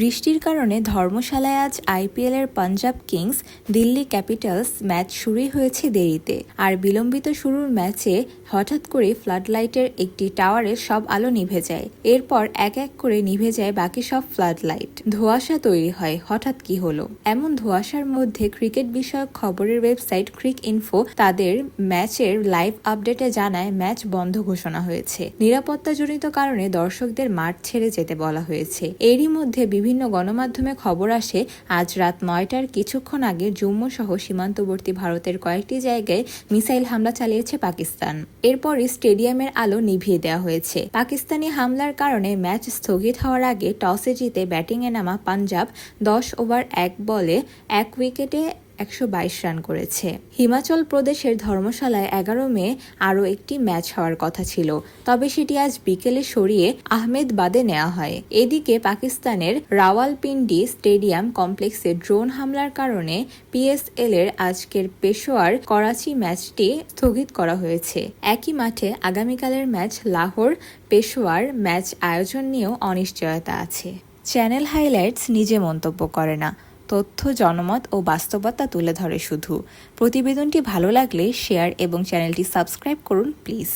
বৃষ্টির কারণে ধর্মশালায় আজ আইপিএলের Punjab kings Delhi capitals match শুরুই হয়েছে দেরিতে। আর বিলম্বিত শুরুর ম্যাচে হঠাৎ করে ফ্লাড লাইটের একটি টাওয়ারের সব আলো নিভে যায়। এরপর এক এক করে নিভে যায় বাকি সব ফ্লাড লাইট ধোঁয়াশা তৈরি হয়, হঠাৎ কি হলো? এমন ধোঁয়াশার মধ্যে ক্রিকেট বিষয়ক খবরের ওয়েবসাইট ক্রিক ইনফো তাদের ম্যাচের লাইভ আপডেটে জানায় ম্যাচ বন্ধ ঘোষণা হয়েছে। নিরাপত্তাজনিত কারণে দর্শকদের মাঠ ছেড়ে যেতে বলা হয়েছে। এরই মধ্যে বিভিন্ন গণমাধ্যমে খবর আসে, আজ রাত নয়টার কিছুক্ষণ আগে জম্মু সহ সীমান্তবর্তী ভারতের কয়েকটি জায়গায় মিসাইল হামলা চালিয়েছে পাকিস্তান। এরপরই স্টেডিয়ামের আলো নিভিয়ে দেওয়া হয়েছে। পাকিস্তানি হামলার কারণে ম্যাচ স্থগিত হওয়ার আগে টসে জিতে ব্যাটিংয়ে নামা পাঞ্জাব দশ ওভার এক বলে এক উইকেটে একশো বাইশ রান করেছে। হিমাচল প্রদেশের ধর্মশালায় এগারো মে আরও একটি ম্যাচ হওয়ার কথা ছিল। তবে সেটি আজ বিকেলে সরিয়ে আহমেদবাদে নেওয়া হয়। এদিকে পাকিস্তানের রাওয়ালপিন্ডি স্টেডিয়াম কমপ্লেক্সে ড্রোন হামলার কারণে পিএসএল এর আজকের পেশোয়ার করাচি ম্যাচটি স্থগিত করা হয়েছে। একই মাঠে আগামীকালের ম্যাচ লাহোর পেশোয়ার ম্যাচ আয়োজন নিয়েও অনিশ্চয়তা আছে। চ্যানেল হাইলাইটস নিজে মন্তব্য করে না। তথ্য, জনমত ও বাস্তবতা তুলে ধরে শুধু। প্রতিবেদনটি ভালো লাগলে শেয়ার এবং চ্যানেলটি সাবস্ক্রাইব করুন, প্লিজ।